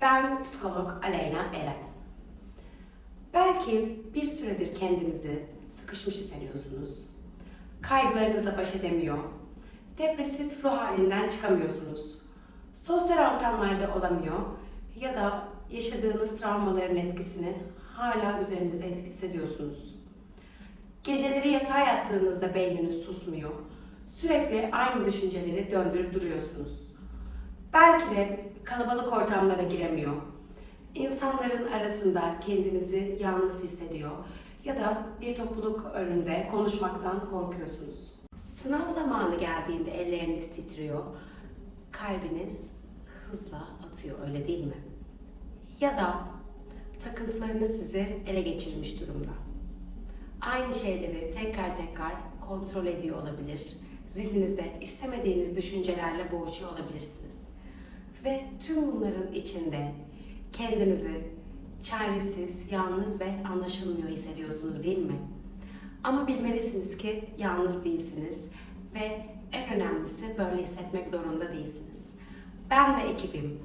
Ben psikolog Aleyna Eren. Belki bir süredir kendinizi sıkışmış hissediyorsunuz. Kaygılarınızla baş edemiyor. Depresif ruh halinden çıkamıyorsunuz. Sosyal ortamlarda olamıyor ya da yaşadığınız travmaların etkisini hala üzerinizde hissediyorsunuz. Geceleri yatağa yattığınızda beyniniz susmuyor. Sürekli aynı düşünceleri döndürüp duruyorsunuz. Belki de kalabalık ortamlara giremiyor. İnsanların arasında kendinizi yalnız hissediyor ya da bir topluluk önünde konuşmaktan korkuyorsunuz. Sınav zamanı geldiğinde elleriniz titriyor, kalbiniz hızla atıyor öyle değil mi? Ya da takıntılarınız sizi ele geçirmiş durumda. Aynı şeyleri tekrar tekrar kontrol ediyor olabilir. Zihninizde istemediğiniz düşüncelerle boğuşuyor olabilirsiniz. Ve tüm bunların içinde kendinizi çaresiz, yalnız ve anlaşılmıyor hissediyorsunuz değil mi? Ama bilmelisiniz ki yalnız değilsiniz ve en önemlisi böyle hissetmek zorunda değilsiniz. Ben ve ekibim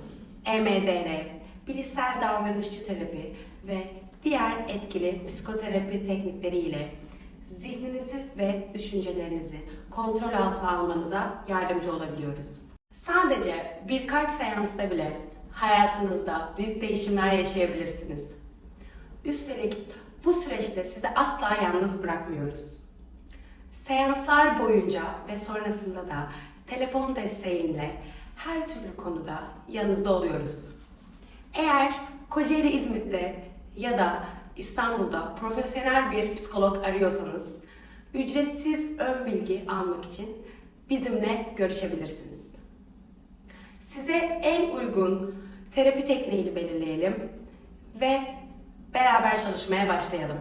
EMDR, bilişsel davranışçı terapi ve diğer etkili psikoterapi teknikleriyle zihninizi ve düşüncelerinizi kontrol altına almanıza yardımcı olabiliyoruz. Sadece birkaç seansta bile hayatınızda büyük değişimler yaşayabilirsiniz. Üstelik bu süreçte sizi asla yalnız bırakmıyoruz. Seanslar boyunca ve sonrasında da telefon desteğiyle her türlü konuda yanınızda oluyoruz. Eğer Kocaeli İzmit'te ya da İstanbul'da profesyonel bir psikolog arıyorsanız ücretsiz ön bilgi almak için bizimle görüşebilirsiniz. Size en uygun terapi tekniğini belirleyelim ve beraber çalışmaya başlayalım.